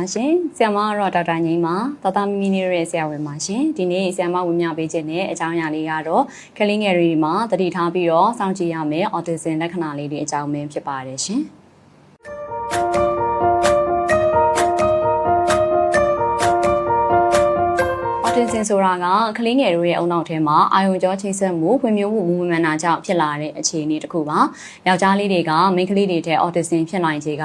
ပါရှင်ဆရာမကတော့ဒေါက်တာငိမ့်ပါသာသမီမီနေရဲ့ဆရာဝန်ပါရှင်ဒီနေ့ဆရာမဝင်မြပေးခြင်းတဲ့အကြောင်းအရာလေးကတော့ကလေးငယ်တွေမှာတတိထားပြီးတော့စောင့်ကြည့်ရမယ် autism လက္ခဏာလေးတွေအကြောင်းမင်းဖြစ်ပါတယ်ရှင် autism ဆိုတာကကလေးငယ်တို့ရဲ့အုံနောက်ထဲမှာအာယုံကြောချိတ်ဆက်မှုဖွံ့ဖြိုးမှုမူမမှန်တာကြောင့်ဖြစ်လာတဲ့အခြေအနေတစ်ခုပါ။ယောက်ျားလေးတွေကမိန်းကလေးတွေထဲ autism ဖြစ်နိုင်ခြေက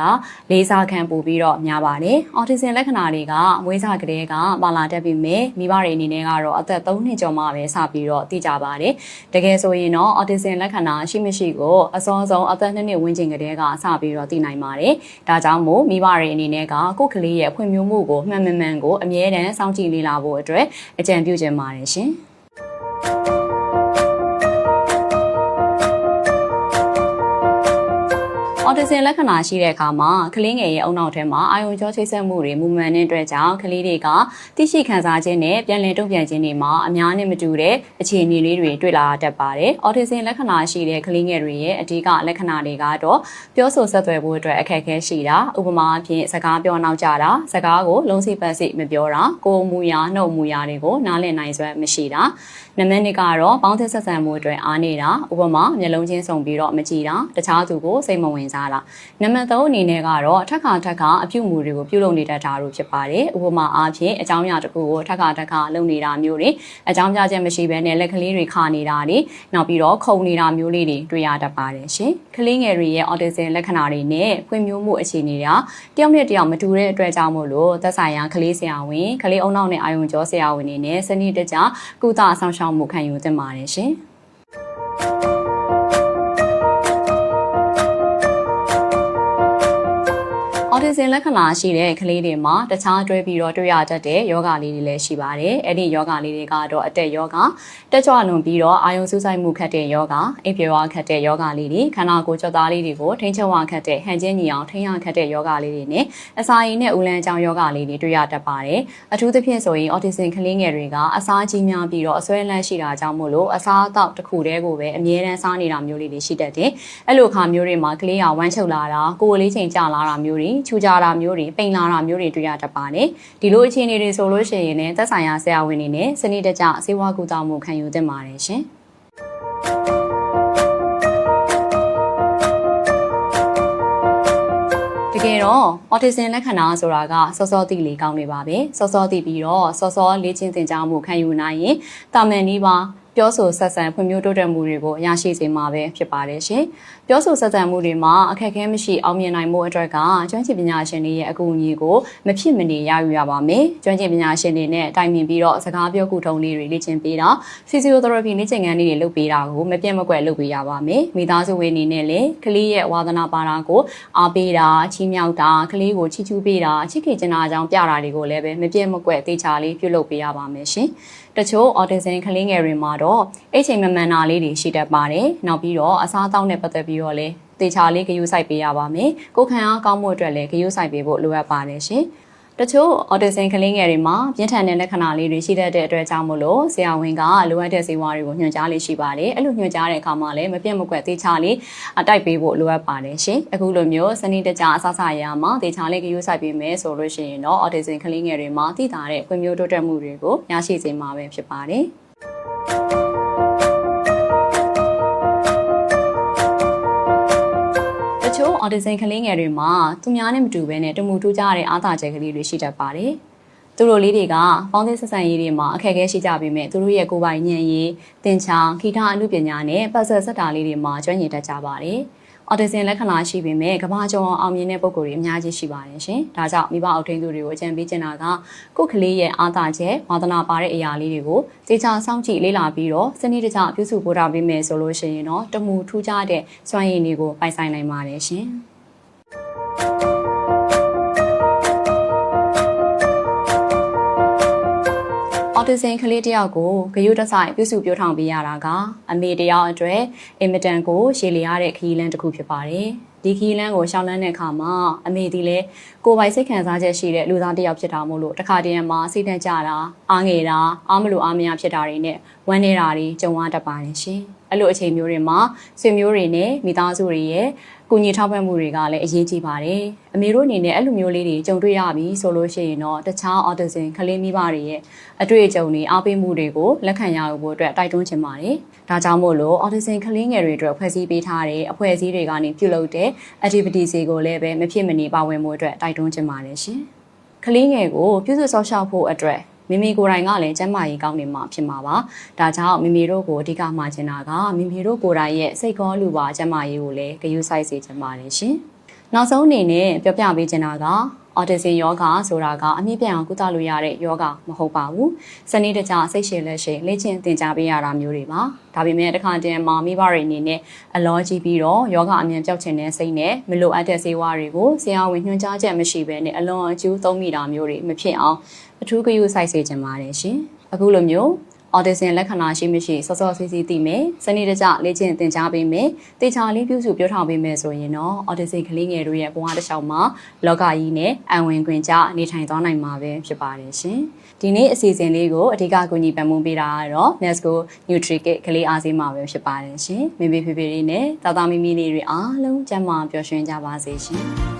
လေးစားခံပို့ပြီးတော့များပါတယ်။ autism လက္ခဏာတွေကအမွေးစားကလေးကပါလာတတ်ပြီးမြမိဘတွေအနေနဲ့ကတော့အသက်3နှစ်ကျော်မှပဲစပြီးတော့သိကြပါတယ်။တကယ်ဆိုရင်တော့ autism လက္ခဏာရှိမရှိကိုအစောဆုံးအသက်2နှစ်ဝန်းကျင်ကလေးကစပြီးတော့သိနိုင်ပါတယ်။ဒါကြောင့်မို့မိဘတွေအနေနဲ့ကကိုယ့်ကလေးရဲ့ဖွံ့ဖြိုးမှုကိုမှန်မှန်မှန်ကိုအမြဲတမ်းစောင့်ကြည့်လေ့လာဖို့အတွက်အကြံပြုချင်ပါတယ်ရှင်။ autism လက္ခဏာရှိတဲ့အခါမှာကလေးငယ်ရဲ့အုံနောက်ထဲမှာအာယုံကြောချိတ်ဆက်မှုတွေမူမှန်တဲ့အတွက်ကြောင့်ကလေးတွေကသိရှိခံစားခြင်းနဲ့ပြန်လည်တုံ့ပြန်ခြင်းတွေမှာအများနဲ့မတူတဲ့အခြေအနေလေးတွေတွေ့လာတတ်ပါတယ်။ autism လက္ခဏာရှိတဲ့ကလေးငယ်တွေရဲ့အဓိကလက္ခဏာတွေကတော့ပြောဆိုဆက်သွယ်ဖို့အတွက်အခက်အခဲရှိတာဥပမာအဖြစ်စကားပြောနောက်ကြတာစကားကိုလုံးစိပတ်စိမပြောတာကိုယ်မူရာနှုတ်မူရာတွေကိုနားလည်နိုင်စွမ်းမရှိတာနံပါတ်2ကတော့ပေါင်းသစ်ဆက်ဆံမှုအတွက်အားနေတာဥပမာမျက်လုံးချင်းစုံပြီးတော့မကြည့်တာတခြားသူကိုစိတ်မဝင်စားတာနံပါတ်3အနေနဲ့ကတော့ထက်ခါထက်ခါအပြုမူတွေကိုပြုလုပ်နေတတ်တာတို့ဖြစ်ပါတယ်ဥပမာအားဖြင့်အကြောင်းအရာတစ်ခုကိုထက်ခါထက်ခါလုပ်နေတာမျိုးတွေအကြောင်းပြချက်မရှိဘဲနဲ့လက်ကလေးတွေခါနေတာတွေနောက်ပြီးတော့ခုံနေတာမျိုးလေးတွေတွေ့ရတတ်ပါတယ်ရှင်ကလေးငယ်တွေရဲ့ autism လက္ခဏာတွေနဲ့ဖွံ့ဖြိုးမှုအခြေအနေတွေကတယောက်နဲ့တယောက်မတူတဲ့အတွက်ကြောင့်မို့လို့သက်ဆိုင်ရာကလေးဆရာဝန်ကလေးအုံနောက်နဲ့အာယုံကျော်ဆရာဝန်တွေနဲ့စနစ်တကျကုသဆောင်ရှောက်မှုခံယူသင့်ပါတယ်ရှင်။ autism လက္ခဏာရှိတဲ့ကလေးတွေမှာတခြားတွဲပြီးတော့တွေ့ရတတ်တဲ့ယောဂလေးတွေလည်းရှိပါတယ်။အဲ့ဒီယောဂလေးတွေကတော့အတက်ယောဂတက်ကြွလွန်ပြီးတော့အာယုံစူးစိုက်မှုခတ်တဲ့ယောဂအိပ်ပျော်ဝခတ်တဲ့ယောဂလေးတွေခန္ဓာကိုယ်ကြွသားလေးတွေကိုထိန်းချုပ်ဝခတ်တဲ့ဟန်ချင်းညီအောင်ထိန်းရခတ်တဲ့ယောဂလေးတွေနဲ့အစာရည်နဲ့ဦးလန်းကြောင်ယောဂလေးတွေတွေ့ရတတ်ပါတယ်။အထူးသဖြင့်ဆိုရင် autism ကလေးငယ်တွေကအစာကြီးများပြီးတော့အစွဲလန်းရှိတာကြောင့်မို့လို့အစာအသောက်တစ်ခုတည်းကိုပဲအမြဲတမ်းစားနေတာမျိုးလေးတွေရှိတတ်တယ်။အဲ့လိုခါမျိုးတွေမှာကလေးကဝမ်းချုပ်လာတာကိုယ်လေးချိန်ကျလာတာမျိုးတွေချူကြတာမျိုးတွေပိန်လာတာမျိုးတွေတွေ့ရတတ်ပါတယ်ဒီလိုအခြေအနေတွေဆိုလို့ရှိရင်လည်းသက်ဆိုင်ရာဆရာဝန်တွေနဲ့စနစ်တကျဆေးဝါးကုသမှုခံယူသင့်ပါတယ်ရှင်တကယ်တော့ autism လက္ခဏာဆိုတာကစောစောသိလေကောင်းနေပါပဲစောစောသိပြီးတော့စောစောလေ့ကျင့်သင်ကြားမှုခံယူနိုင်ရင်တာမန်နီးပါ ပြောဆိုဆက်ဆံဖွံ့ဖြိုးတိုးတက်မှုတွေကိုရရှိစေမှာပဲဖြစ်ပါတယ်ရှင်။ပြောဆိုဆက်ဆံမှုတွေမှာအခက်အခဲမရှိအောင်မြင်နိုင်မှုအတွက်ကကျွမ်းကျင်ပညာရှင်တွေရဲ့အကူအညီကိုမဖြစ်မနေရယူရပါမယ်။ကျွမ်းကျင်ပညာရှင်တွေနဲ့တိုင်ပင်ပြီးတော့စကားပြောကူထုံလေးတွေလေ့ကျင့်ပေးတာ physiotherapy လေ့ကျင့်ခန်းလေးတွေလုပ်ပေးတာကိုမပြတ်မကွက်လုပ်ပေးရပါမယ်။မိသားစုဝင်အနေနဲ့လည်းကလေးရဲ့ဝါသနာပါတာကိုအားပေးတာချီးမြှောက်တာကလေးကိုချီးကျူးပေးတာချစ်ခင်ကျင်နာကြောင်းပြတာတွေကိုလည်းပဲမပြတ်မကွက်သေချာလေးပြုလုပ်ပေးရပါမယ်ရှင်။တချို့ autism ကလေးငယ်တွေမှာတော့အိတ်ချိန်မမှန်တာလေးတွေရှိတတ်ပါတယ်။နောက်ပြီးတော့အစားအသောက်နဲ့ပတ်သက်ပြီးတော့လည်းတေချာလေးဂရုစိုက်ပေးရပါမယ်။ကိုယ်ခံအားကောင်းမှုအတွက်လည်းဂရုစိုက်ပေးဖို့လိုအပ်ပါတယ်ရှင်။တချို့ autism ကလေးငယ်တွေမှာပြင်းထန်တဲ့လက္ခဏာလေးတွေရှိတတ်တဲ့အတွက်ကြောင့်မို့လို့ဆရာဝန်ကလိုအပ်တဲ့ဆေးဝါးတွေကိုညွှန်ကြားလေးရှိပါတယ်။အဲ့လိုညွှန်ကြားတဲ့အခါမှာလည်းမပြတ်မကွက်သေချာလေးအတိုက်ပေးဖို့လိုအပ်ပါတယ်ရှင်။အခုလိုမျိုးစနစ်တကျအဆအဆရရမှာသေချာလေးဂရုစိုက်ပေးမယ်ဆိုလို့ရှိရင်တော့ autism ကလေးငယ်တွေမှာသိတာတဲ့ဖွံ့ဖြိုးတိုးတက်မှုတွေကိုရရှိစေမှာပဲဖြစ်ပါတယ်။ တချို့ autism ကလေးငယ်တွေမှာသူများနဲ့မတူဘဲနဲ့တမူထူးကြတဲ့အားသာချက်ကလေးတွေရှိတတ်ပါတယ်။သူတို့လေးတွေကပေါင်းသင်းဆက်ဆံရေးတွေမှာအခက်အခဲရှိကြပေမဲ့သူတို့ရဲ့ကိုယ်ပိုင်ဉာဏ်ရည်သင်္ချာခိထားအမှုပညာနဲ့ပတ်သက်ဆက်တာလေးတွေမှာကျွမ်းကျင်တတ်ကြပါတယ်။ autism လက္ခဏာရှိပေမဲ့ကမ္ဘာကျော်အောင်မြင်တဲ့ပုံကိုယ်တွေအများကြီးရှိပါတယ်ရှင်။ဒါကြောင့်မိဘအုပ်ထိန်းသူတွေကိုအကြံပေးချင်တာကကိုယ့်ကလေးရဲ့အားသာချက်ဝါသနာပါတဲ့အရာလေးတွေကိုတေချာစောင့်ကြည့်လေ့လာပြီးတော့စနစ်တကျပြုစုပို့တာပေးမယ်ဆိုလို့ရှိရင်တော့တမူထူးခြားတဲ့စွမ်းရည်တွေကိုပိုင်ဆိုင်နိုင်ပါတယ်ရှင်။ autism ကလေးတယောက်ကိုဂရုတစိုက်ပြုစုပြောထောင်ပေးရတာကအမေတယောက်အတွက်အင်မတန်ကိုရှည်လျားတဲ့ခရီးလမ်းတစ်ခုဖြစ်ပါတယ်။ဒီခရီးလမ်းကိုရှောင်လန်းတဲ့အခါမှာအမေဒီလဲကိုယ်ပိုင်စိတ်ခံစားချက်ရှိတဲ့လူသားတစ်ယောက်ဖြစ်တာမို့လို့တခါတည်းမှာစိတ်နဲ့ကြတာအားငယ်တာအားမလို့အားမရဖြစ်တာတွေနဲ့ဝမ်းနေတာတွေကြုံရတတ်ပါတယ်ရှင်။အဲ့လိုအချိန်မျိုးတွေမှာဆွေမျိုးတွေနဲ့မိသားစုတွေရဲ့ကုညီထောက်ပံ့မှုတွေကလည်းအရေးကြီးပါတယ်အမေတို့အနေနဲ့အဲ့လိုမျိုးလေးတွေကြုံတွေ့ရပြီဆိုလို့ရှိရင်တော့တခြား autism ကလေးမိဘတွေရဲ့အတွေ့အကြုံတွေအားပေးမှုတွေကိုလက်ခံရဖို့အတွက်တိုက်တွန်းချင်ပါတယ်ဒါကြောင့်မို့လို့ autism ကလေးငယ်တွေအတွက်ဖွဲ့စည်းပေးထားတဲ့အဖွဲ့အစည်းတွေကနေပြုလုပ်တဲ့ activities တွေကိုလည်းပဲမဖြစ်မနေပါဝင်မှုအတွက်တိုက်တွန်းချင်ပါတယ်ရှင်ကလေးငယ်ကိုပြုစုစောင့်ရှောက်ဖို့အတွက် မိမိကိုယ်တိုင်ကလည်းကျန်းမာရေးကောင်းနေမှာဖြစ်မှာပါ။ဒါကြောင့်မိမိတို့ကိုအဓိကမှာချင်တာကမိမိတို့ကိုယ်တိုင်ရဲ့စိတ်ကောလူပါကျန်းမာရေးကိုလည်းဂရုစိုက်စေချင်ပါတယ်ရှင်။နောက်ဆုံးအနေနဲ့ပြောပြပေးချင်တာက အော်တီဇင်ယောဂါဆိုတာကအမြင့်ပြတ်အောင်ကုသလို့ရတဲ့ယောဂါမဟုတ်ပါဘူး။စနစ်တကျစိတ်ရှည်လက်ရှည်လေ့ကျင့်သင်ကြားပေးရတာမျိုးတွေပါ။ဒါပေမဲ့တစ်ခါတည်းမှာမိဘတွေအနေနဲ့အလောကြီးပြီးတော့ယောဂါအမြင်ပြောက်ချင်တဲ့စိတ်နဲ့မလိုအပ်တဲ့ဆေးဝါးတွေကိုဆရာဝန်ညွှန်ကြားချက်မရှိဘဲနဲ့အလွန်အကျူးသုံးမိတာမျိုးတွေမဖြစ်အောင်အထူးဂရုစိုက်စေချင်ပါတယ်ရှင်။အခုလိုမျိုး အော်တီဇင်လက္ခဏာရှိမရှိစောစောစီးစီးသိမယ်စနစ်တကျလေ့ကျင့်သင်ကြားပေးမယ်တေချာလေးပြုစုပြောထားပေးမယ်ဆိုရင်တော့အော်တီဇင်ကလေးငယ်တို့ရဲ့ဘဝတစ်လျှောက်မှာလောကကြီးနဲ့အံဝင်ခွင်ကြနေထိုင်သွားနိုင်မှာပဲဖြစ်ပါတယ်ရှင်ဒီနေ့အစီအစဉ်လေးကိုအဓိကကူညီပံ့ပိုးပေးတာကတော့ Nesco NutriKit ကလေးအားစေးမှာပဲဖြစ်ပါတယ်ရှင်မိမိဖေဖေလေးနဲ့တာတာမီမီလေးတွေအားလုံးကျန်းမာပျော်ရွှင်ကြပါစေရှင်